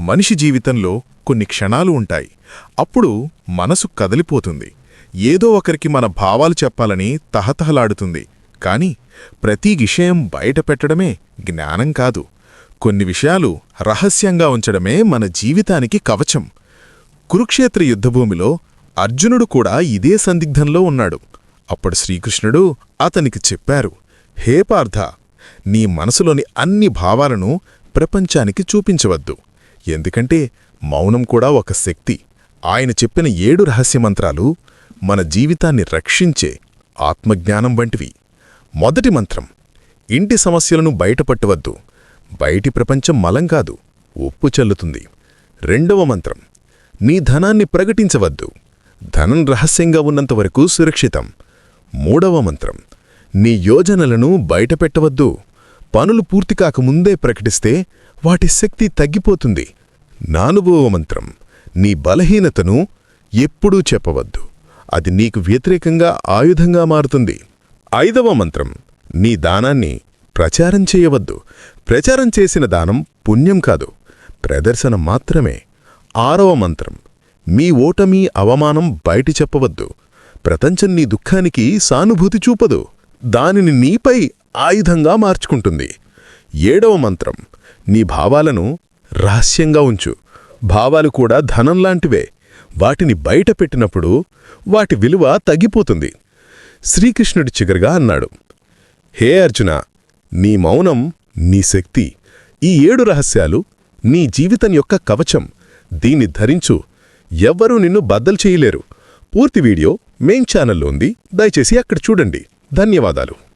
మనిషి జీవితంలో కొన్ని క్షణాలు ఉంటాయి. అప్పుడు మనసు కదిలిపోతుంది. ఏదో ఒకరికి మన భావాలు చెప్పాలని తహతహలాడుతుంది. కాని ప్రతి విషయం బయట పెట్టడమే జ్ఞానం కాదు. కొన్ని విషయాలు రహస్యంగా ఉంచడమే మన జీవితానికి కవచం. కురుక్షేత్ర యుద్ధభూమిలో అర్జునుడు కూడా ఇదే సందిగ్ధంలో ఉన్నాడు. అప్పుడు శ్రీకృష్ణుడు అతనికి చెప్పారు హే పార్థ నీ మనసులోని అన్ని భావాలను ప్రపంచానికి చూపించవద్దు. ఎందుకంటే మౌనం కూడా ఒక శక్తి. ఆయన చెప్పిన ఏడు రహస్యమంత్రాలు మన జీవితాన్ని రక్షించే ఆత్మజ్ఞానం వంటివి. మొదటి మంత్రం ఇంటి సమస్యలను బయటపట్టవద్దు. బయటి ప్రపంచం మలం కాదు ఉప్పు చల్లుతుంది. రెండవ మంత్రం నీ ధనాన్ని ప్రకటించవద్దు. ధనం రహస్యంగా ఉన్నంతవరకు సురక్షితం. మూడవ మంత్రం నీ యోజనలను బయటపెట్టవద్దు. పనులు పూర్తి కాకముందే ప్రకటిస్తే వాటి శక్తి తగ్గిపోతుంది. నానుభవ మంత్రం నీ బలహీనతను ఎప్పుడూ చెప్పవద్దు. అది నీకు వ్యతిరేకంగా ఆయుధంగా మారుతుంది. ఐదవ మంత్రం నీ దానాన్ని ప్రచారం చేయవద్దు. ప్రచారం చేసిన దానం పుణ్యం కాదు ప్రదర్శన మాత్రమే. ఆరవ మంత్రం మీ ఓటమి అవమానం బయటి చెప్పవద్దు. ప్రపంచం నీ దుఃఖానికి సానుభూతి చూపదు. దానిని నీపై ఆయుధంగా మార్చుకుంటుంది. ఏడవ మంత్రం నీ భావాలను రహస్యంగా ఉంచు. భావాలు కూడా ధనంలాంటివే వాటిని బయట పెట్టినప్పుడు వాటి విలువ తగ్గిపోతుంది. శ్రీకృష్ణుడి చిగరగా అన్నాడు. హే అర్జున నీ మౌనం నీ శక్తి ఈ ఏడు రహస్యాలు నీ జీవితం యొక్క కవచం. దీన్ని ధరించు. ఎవ్వరూ నిన్ను బద్దలు చేయలేరు. పూర్తి వీడియో మెయిన్ ఛానల్లో ఉంది. దయచేసి అక్కడ చూడండి. ధన్యవాదాలు.